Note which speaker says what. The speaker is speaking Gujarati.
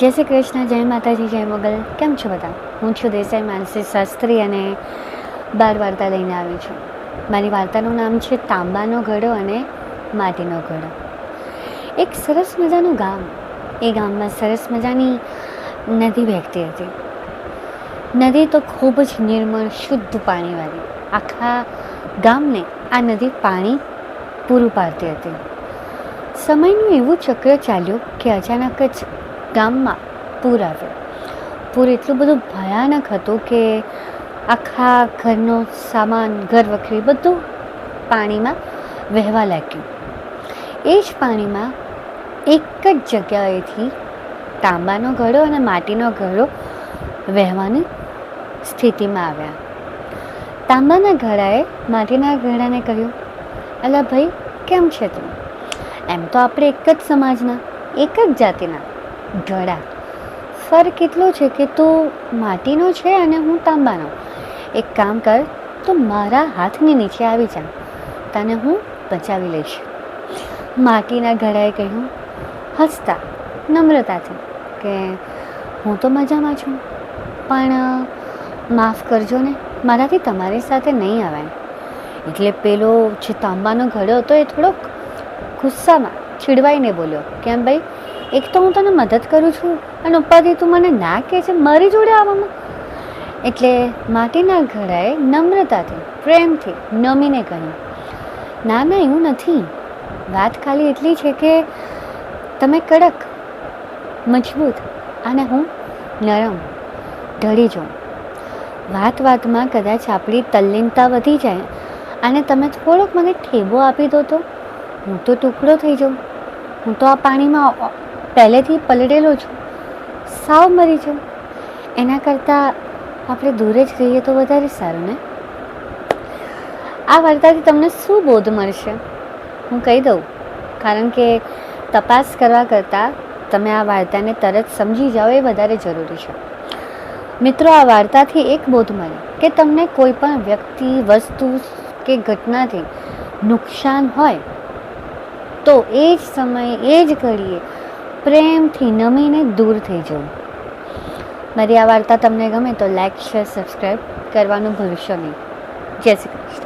Speaker 1: જય શ્રી કૃષ્ણ, જય માતાજી, જય મોગલ. કેમ છો બધા? હું છું દેસાઈ માનસી શાસ્ત્રી અને બાર વાર્તા લઈને આવી છું. મારી વાર્તાનું નામ છે તાંબાનો ઘડો અને માટીનો ઘડો. એક સરસ મજાનું ગામ. એ ગામમાં સરસ મજાની નદી વહેતી હતી. નદી તો ખૂબ જ નિર્મળ, શુદ્ધ પાણીવાળી. આખા ગામને આ નદી પાણી પૂરું પાડતી હતી. સમયનું એવું ચક્ર ચાલ્યું કે અચાનક જ ગામમાં પૂર આવ્યું. પૂર એટલું બધું ભયાનક હતું કે આખા ઘરનો સામાન, ઘર વખરી બધું પાણીમાં વહેવા લાગ્યું. એ જ પાણીમાં એક જ જગ્યાએથી તાંબાનો ઘડો અને માટીનો ઘડો વહેવાની સ્થિતિમાં આવ્યા. તાંબાના ઘડાએ માટીના ઘડાને કહ્યું, અલા ભાઈ, કેમ છે તું? એમ તો આપણે એક જ સમાજના, એક જ જાતિના ઘડા ફરક એટલો છે કે તું માટીનો છે અને હું તાંબાનો. એક કામ કર, તો મારા હાથની નીચે આવી જા. તને હું બચાવી લઈશ. માટીના ઘડાએ કહ્યું, હસતા નમ્રતાથી કે હું તો મજામાં છું. પણ માફ કરજો ને, મારાથી તમારી સાથે નહીં આવે. એટલે પેલો જે તાંબાનો ઘડો હતો એ થોડોક ગુસ્સામાં ચીડવાઈને બોલ્યો, કેમ ભાઈ? એક તો હું તને મદદ કરું છું અને ઉપરથી તું મને ના કહે છે મારી જોડે આવવામાં. એટલે માટીના ઘડાએ નમ્રતાથી, પ્રેમથી નમીને કહ્યું, ના ના, એવું નથી. વાત ખાલી એટલી છે કે તમે કડક, મજબૂત અને હું નરમ, ઢળી જાઉં. વાત વાતમાં કદાચ આપણી તલ્લીનતા વધી જાય અને તમે થોડોક મને ઠેબો આપી દો તો હું તો ટુકડો થઈ જાઉં. હું તો આ પાણીમાં પહેલેથી પલળેલો છું. સાવ મરી જાઉં. એના કરતાં આપણે દૂર જ રહીએ તો વધારે સારું, ને? આ વાર્તાથી તમને શું બોધ મળશે? હું કહી દઉં, કારણ કે તપાસ કરવા કરતાં તમે આ વાર્તાને તરત સમજી જાઓ એ વધારે જરૂરી છે. મિત્રો, આ વાર્તાથી એક બોધ મળે કે તમને કોઈ પણ વ્યક્તિ, વસ્તુ કે ઘટનાથી નુકસાન હોય, તો એ જ સમયે એ જ ઘડીએ પ્રેમથી નમીને દૂર થઈ જવું મારી આ વાર્તા તમને ગમે તો લાઈક શેર સબસ્ક્રાઈબ કરવાનું ભૂલશો નહીં. જય શ્રી કૃષ્ણ.